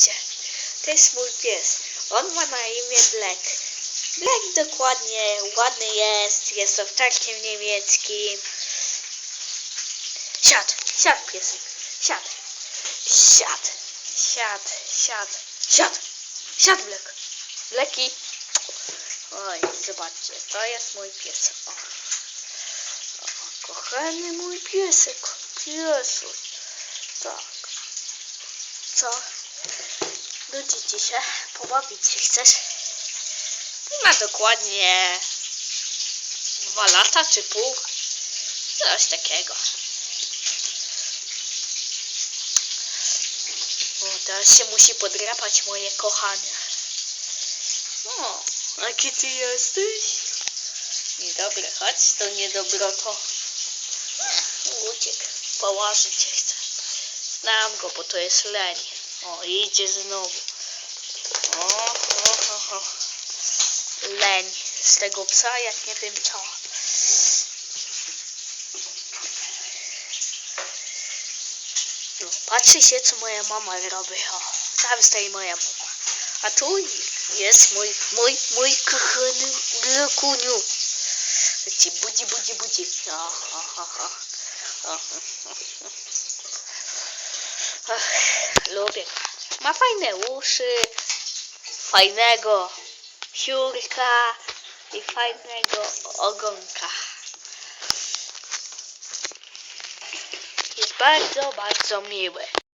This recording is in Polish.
Zobaczcie. To jest mój pies. On ma na imię Black. Black dokładnie ładny jest. Jest owczarkiem niemieckim. Siad, siad piesek. Siad. Siad. Siad, siad. Siad. Siad Black. Blacki. Oj, zobaczcie, to jest mój pies. O. O, kochany mój piesek. Piesu. Tak. Co? Nudzi ci się? Pobawić się chcesz? Ma dokładnie dwa lata czy pół. Coś takiego. O, teraz się musi podrapać moje kochanie. O, jaki ty jesteś? Niedobry, chodź to niedobroto. Uciekł, położyć cię chce. Znam go, bo to jest leń. O, idzie znowu. O, o, o, o. Leń z tego psa, jak nie wiem co. No, patrzy się, co moja mama robi. O, tam stoi moja mama. A tu jest mój, mój, mój kochany blokuniu. Ci budzi, budzi, budzi. O, o. O, o, o. Ach, lubię. Ma fajne uszy, fajnego piórka i fajnego ogonka. Jest bardzo, bardzo miły.